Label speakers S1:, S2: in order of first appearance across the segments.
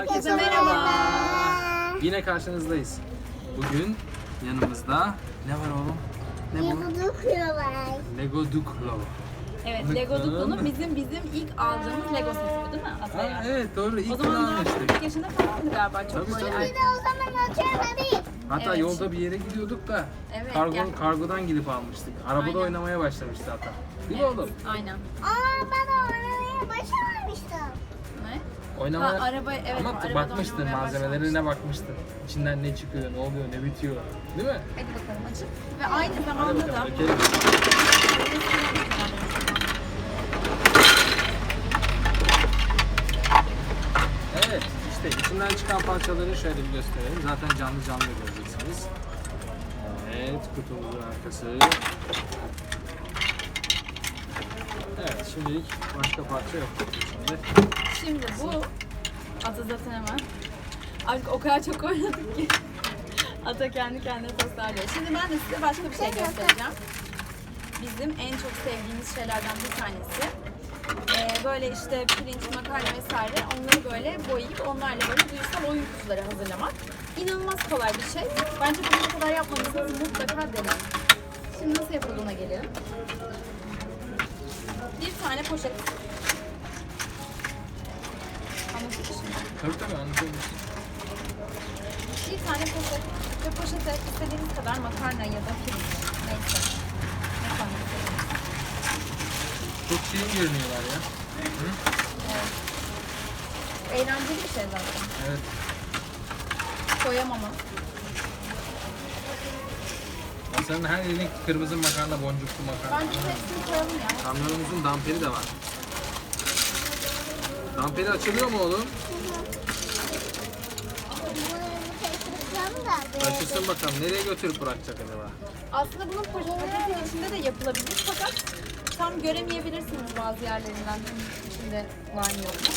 S1: Herkese merhaba. Yine karşınızdayız. Bugün yanımızda ne var oğlum? Ne bu?
S2: Yapıdıkıyorlar.
S1: Lego Duplo.
S3: Evet,
S1: Bakalım.
S3: Lego Duplo'nun bizim bizim ilk aldığımız Lego seti bu değil mi Ataya?
S1: evet doğru
S3: O
S1: ilk bunu
S3: zaman daha
S1: almıştık.
S3: 40 yaşında falandı galiba. Çok
S1: Tabii,
S3: böyle
S1: tabii.
S2: Bir de o zaman açamadık.
S1: Hatta
S3: Evet.
S1: yolda bir yere gidiyorduk da
S3: Evet,
S1: kargo,
S3: gel.
S1: kargodan gidip almıştık. Arabada
S3: Aynen.
S1: oynamaya başlamıştı hatta. Değil mi
S3: Evet,
S1: oğlum?
S3: Aynen.
S2: Aa ben oynamaya başarmıştım.
S3: Ne?
S1: Oynamaya...
S3: Ha, araba- evet,
S1: Ama
S3: arabada
S1: bakmıştın
S3: oynamaya
S1: malzemelerine bakmıştın. İçinden ne çıkıyor, ne oluyor, ne bitiyor. Değil mi?
S3: Hadi bakalım açık. Ve aynı
S1: Hadi
S3: zamanda da
S1: bakalım. dökelim. Evet, işte içinden çıkan parçaları şöyle bir gösterelim. Zaten canlı canlı göreceksiniz. Evet, kutumuzun arkası. Evet, şimdilik başka parça yok. Şimdi
S3: Şimdi bu Ata zaten hemen artık o kadar çok oynadık ki Ata kendi kendine tasarlıyor. Şimdi ben de size başka bir şey göstereceğim. Bizim en çok sevdiğimiz şeylerden bir tanesi. Ee, böyle işte pirinç, makarna vesaire onları böyle boyayıp onlarla böyle duysal oyun kutuları hazırlamak. İnanılmaz kolay bir şey. Bence bugüne kadar yapmadıysanız mutlaka deneyin. Şimdi nasıl yapıldığına gelelim. Bir tane poşet.
S1: Tabii tabii anlatabilirim.
S3: Bir tane poşet ve poşete istediğiniz kadar makarna ya da pirinç neyse. Ne koymak istediğiniz.
S1: Çok şirin görünüyorlar ya.
S3: Evet. Eğlenceli bir şey zaten.
S1: Evet.
S3: Koyamama.
S1: Masanın her yerine kırmızı makarna, boncuklu makarna.
S3: Bence hepsini koyalım ya.
S1: Kamyonumuzun damperi de var. Damperi açılıyor mu oğlum? Açılsın bakalım. Nereye götürüp bırakacak acaba?
S3: Aslında bunun poşetin içinde de yapılabilir fakat tam göremeyebilirsiniz bazı yerlerinden içinde var mı yok mu.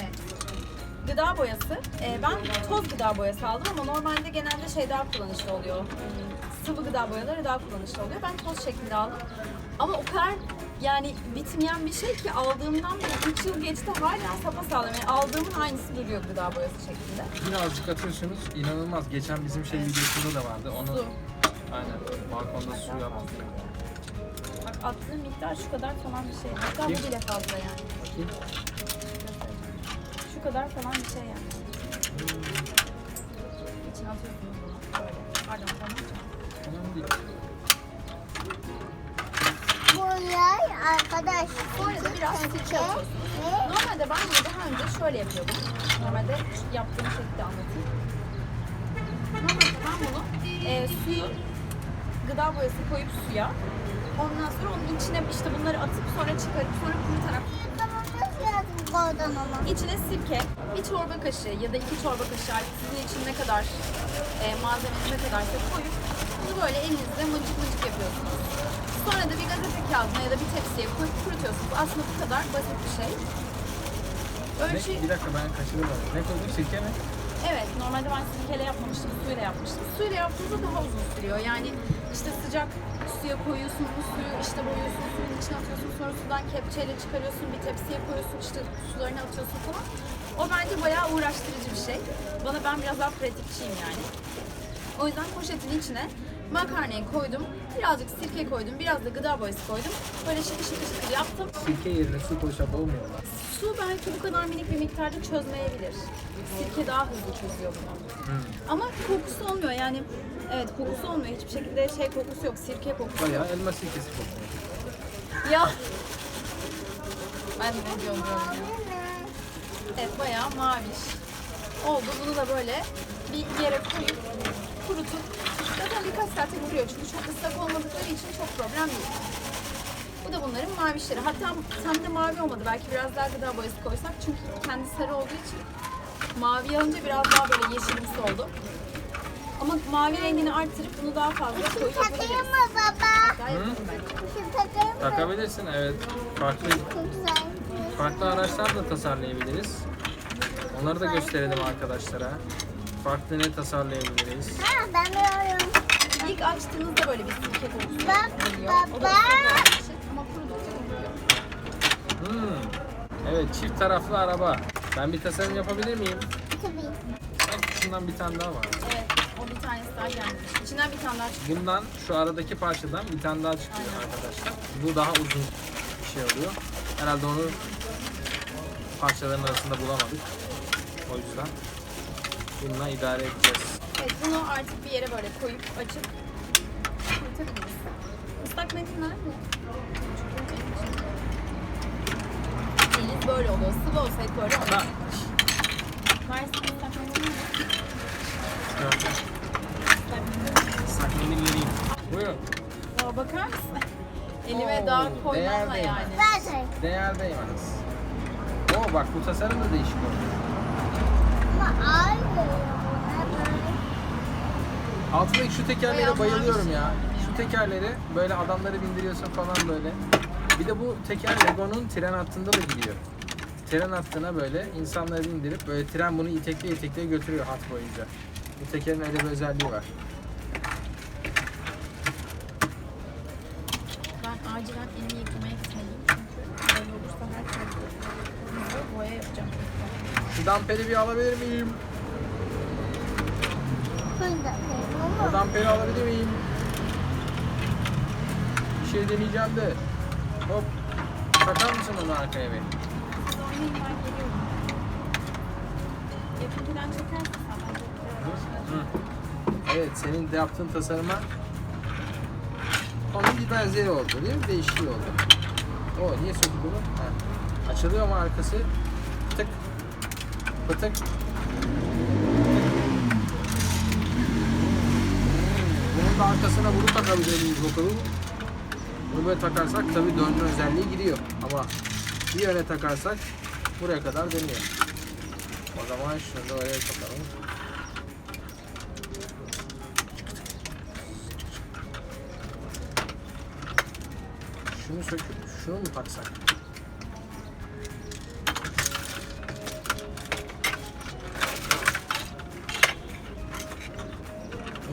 S3: Evet. Gıda boyası. Ee, ben toz gıda boyası aldım ama normalde genelde şey daha kullanışlı oluyor. Hmm, Sıvı gıda boyaları daha kullanışlı oluyor. Ben toz şeklinde aldım. Ama o kadar yani bitmeyen bir şey ki aldığımdan beri 3 yıl geçti hala sapasağlam. Yani aldığımın aynısı duruyor gıda boyası şeklinde.
S1: Birazcık atıyorsunuz. İnanılmaz. Geçen bizim şey videosunda da vardı. Onu
S3: Su.
S1: aynen balkonda su yaptık.
S3: Bak attığım miktar şu kadar falan bir şey. Hatta bu bile fazla yani.
S1: Bakayım.
S3: Şu kadar falan bir şey yani. İçine atıyorsunuz bunu. Böyle. Pardon tamam.
S1: Tamam değil.
S2: Bunlar arkadaş.
S3: Bu arada biraz atıyorsunuz. Normalde ben bunu daha önce şöyle yapıyordum. Normalde yaptığım şekilde anlatayım. Normalde ben bunu e, suyu, gıda boyası koyup suya, ondan sonra onun içine işte bunları atıp sonra çıkarıp sonra kurutarak
S2: ama.
S3: İçine sirke, bir çorba kaşığı ya da iki çorba kaşığı artık sizin için ne kadar e, malzemeniz ne kadarsa koyup bunu böyle elinizle mıncık mıncık yapıyorsunuz. Sonra da bir gazete kağıdına ya da bir tepsiye koyup kurutuyorsunuz. Aslında bu kadar basit bir şey. Ölçü,
S1: Ne? Bir dakika ben kaçırdım. Ne koyduk? Sirke mi?
S3: evet normalde ben sirkeyle yapmamıştım, suyla yapmıştım. Suyla yaptığınızda daha uzun sürüyor. Yani işte sıcak suya koyuyorsun, bu suyu işte boyuyorsun, suyun içine atıyorsun, sonra sudan kepçeyle çıkarıyorsun, bir tepsiye koyuyorsun, işte sularını atıyorsun falan. O bence bayağı uğraştırıcı bir şey. Bana ben biraz daha pratikçiyim yani. O yüzden poşetin içine makarnayı koydum, birazcık sirke koydum, biraz da gıda boyası koydum. Böyle şıkır şıkır şıkır yaptım.
S1: Sirke yerine su koysak olmuyor mu?
S3: Su belki bu kadar minik bir miktarda çözmeyebilir. Sirke daha hızlı çözüyor bunu.
S1: Hmm.
S3: Ama kokusu olmuyor yani evet kokusu olmuyor hiçbir şekilde şey kokusu yok sirke kokusu yok.
S1: Bayağı elma sirkesi kokuyor.
S3: Ya. Ben de ne diyorum diyorum. Evet bayağı maviş. Oldu bunu da böyle bir yere koyup kurutup zaten birkaç saate kuruyor çünkü çok ıslak olmadıkları için çok problem değil. Bu da bunların mavişleri. Hatta tam da mavi olmadı. Belki biraz daha gıda boyası koysak çünkü kendi sarı olduğu için mavi alınca biraz daha böyle yeşilimsi oldu. Ama mavi rengini artırıp bunu daha fazla koyup
S2: Takayım mı baba?
S3: Daha yapalım bence.
S2: Şimdi takayım mı?
S1: Takabilirsin evet. Farklı
S2: Çok güzel.
S1: farklı araçlar da tasarlayabiliriz. Onları da gösterelim arkadaşlara. Farklı ne tasarlayabiliriz?
S2: Ha ben biliyorum.
S3: İlk açtığınızda böyle bir sirke kokusu
S2: Bak, baba.
S3: ama kurudukça.
S1: Hmm. Evet çift taraflı araba. Ben bir tasarım yapabilir miyim?
S2: Tabii.
S1: Bak şundan bir tane daha var.
S3: Evet. O bir tanesi daha gelmiş. İçinden bir tane daha çıktı.
S1: Bundan şu aradaki parçadan bir tane daha çıkıyor
S3: Aynen.
S1: arkadaşlar. Bu daha uzun bir şey oluyor. Herhalde onu parçaların arasında bulamadık. O yüzden bununla idare edeceğiz.
S3: Evet bunu artık bir yere böyle koyup açıp kurutabiliriz. Islak metin nerede? Deniz böyle oluyor. Sıvı olsaydı böyle
S1: Ha,
S3: olmaz. Varsa ıslak metin nerede?
S1: gördüm. Vereyim. Buyurun.
S3: Aa, bakar mısın? Elime
S1: Oo,
S3: daha
S1: değer
S3: koymamla
S1: değmez.
S3: yani.
S2: Söyleyeyim.
S1: Değer değmez. Oo bak bu tasarım da değişik oldu. Altındaki şu tekerlere bayılıyorum ya. Şu tekerleri böyle adamları bindiriyorsun falan böyle. Bir de bu teker Lego'nun tren hattında da gidiyor. Tren hattına böyle insanları bindirip böyle tren bunu itekle itekle götürüyor hat boyunca. Bu tekerin öyle bir özelliği var.
S3: Ben acilen elimi yıkamaya gitmeliyim. Çünkü böyle olursa her tarafı hızlı boya yapacağım.
S1: Şu damperi bir alabilir miyim? O damperi alabilir miyim? Bir şey deneyeceğim de. Hop. Takar mısın onu arkaya bir? Evet, senin de yaptığın tasarıma onun bir benzeri oldu değil mi? Değişikliği oldu. O niye söktük bunu? Açılıyor mu arkası? Tık. Pıtık. Bunun da arkasına bunu takabilir miyiz bakalım? Bunu böyle takarsak tabii dönme özelliği gidiyor. Ama bir yöne takarsak buraya kadar dönüyor. O zaman şunu da oraya takalım. Şunu söküp şunu mu taksak?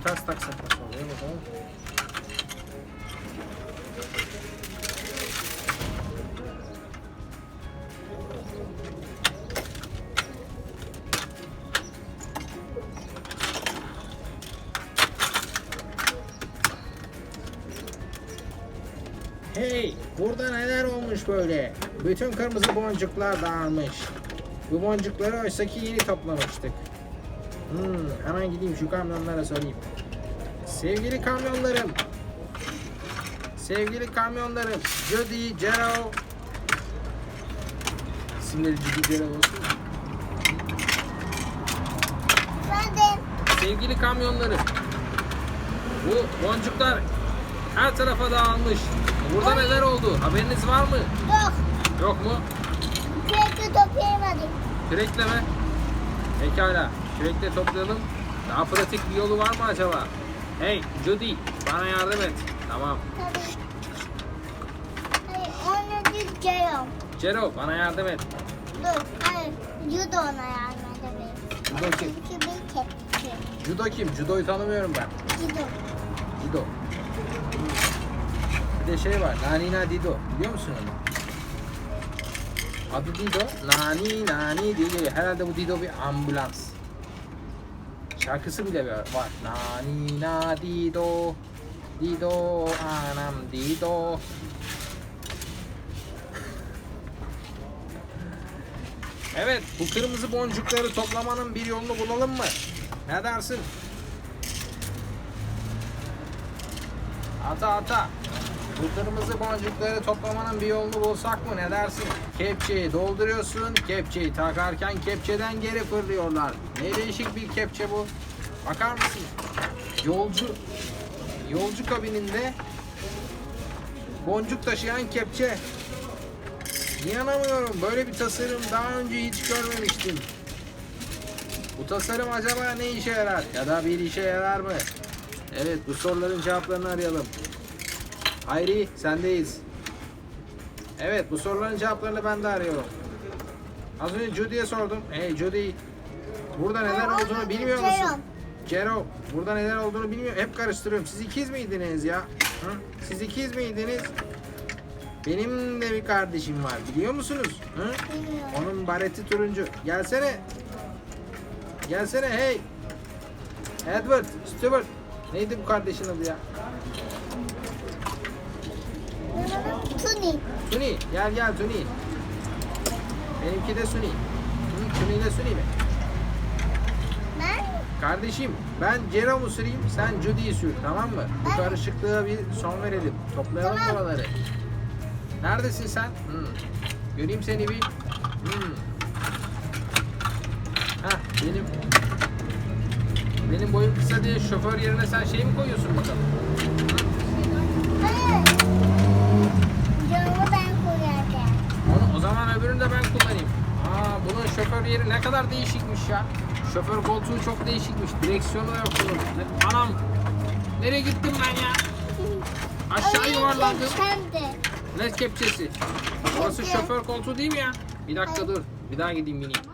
S1: Bunu taksak nasıl oluyor bakalım. Hey, burada neler olmuş böyle? Bütün kırmızı boncuklar dağılmış. Bu boncukları oysa ki yeni toplamıştık. Hmm, hemen gideyim şu kamyonlara sorayım. Sevgili kamyonlarım. Sevgili kamyonlarım. Judy, Jero. İsimleri Judy, Jero olsun. Sevgili kamyonlarım. Bu boncuklar her tarafa dağılmış. Burada neler oldu? Haberiniz var mı?
S2: Yok.
S1: Yok mu?
S2: Sürekli toplayamadım.
S1: Kürekle mi? Pekala. Kürekle toplayalım. Daha pratik bir yolu var mı acaba? Hey Judy bana yardım et. Tamam.
S2: Tabii. Hayır, onu düzeceğim.
S1: Cero bana yardım et.
S2: Dur, hayır. Judo ona yardım edemeyiz.
S1: Judo kim?
S2: Çünkü bir kepçe.
S1: Judo kim? Judo'yu tanımıyorum ben.
S2: Judo.
S1: Judo. Bir de şey var. Nanina Dido. Biliyor musun onu? Adı Dido. Nani Nani Dido. Herhalde bu Dido bir ambulans. Şarkısı bile var. Nani na Dido. Dido anam Dido. Evet, bu kırmızı boncukları toplamanın bir yolunu bulalım mı? Ne dersin? Ata ata. Bu kırmızı boncukları toplamanın bir yolunu bulsak mı ne dersin? Kepçeyi dolduruyorsun, kepçeyi takarken kepçeden geri fırlıyorlar. Ne değişik bir kepçe bu. Bakar mısın? Yolcu yolcu kabininde boncuk taşıyan kepçe. İnanamıyorum. Böyle bir tasarım daha önce hiç görmemiştim. Bu tasarım acaba ne işe yarar? Ya da bir işe yarar mı? Evet bu soruların cevaplarını arayalım. Hayri sendeyiz. Evet bu soruların cevaplarını ben de arıyorum. Az önce Judy'ye sordum. Hey Judy burada neler olduğunu bilmiyor musun?
S2: Cero.
S1: Cero burada neler olduğunu bilmiyor. Hep karıştırıyorum. Siz ikiz miydiniz ya? Hı? Siz ikiz miydiniz? Benim de bir kardeşim var biliyor musunuz? Hı?
S2: Bilmiyorum.
S1: Onun bareti turuncu. Gelsene. Gelsene hey. Edward, Stuart. Neydi bu kardeşin adı ya?
S2: Tuni.
S1: Suni. Gel gel Suni. Benimki de Suni. Hı, Suni de Suni mi?
S2: Ben
S1: Kardeşim ben Jerome'u süreyim sen Judy'yi sür tamam mı? Bu
S2: Ben-
S1: karışıklığa bir son verelim. Toplayalım
S2: Tamam.
S1: buraları. Neredesin sen? Hı. Göreyim seni bir. Hı. Hah benim benim boyum kısa diye şoför yerine sen şey mi koyuyorsun bakalım?
S2: hayır. Camı ben koyacağım.
S1: Onu, o zaman öbürünü de ben kullanayım. Aa bunun şoför yeri ne kadar değişikmiş ya. Şoför koltuğu çok değişikmiş. Direksiyonu da yok bunun. Anam nereye gittim ben ya? Aşağı yuvarlandım. Ne kepçesi? Orası şoför koltuğu değil mi ya? Bir dakika dur. Bir daha gideyim bineyim.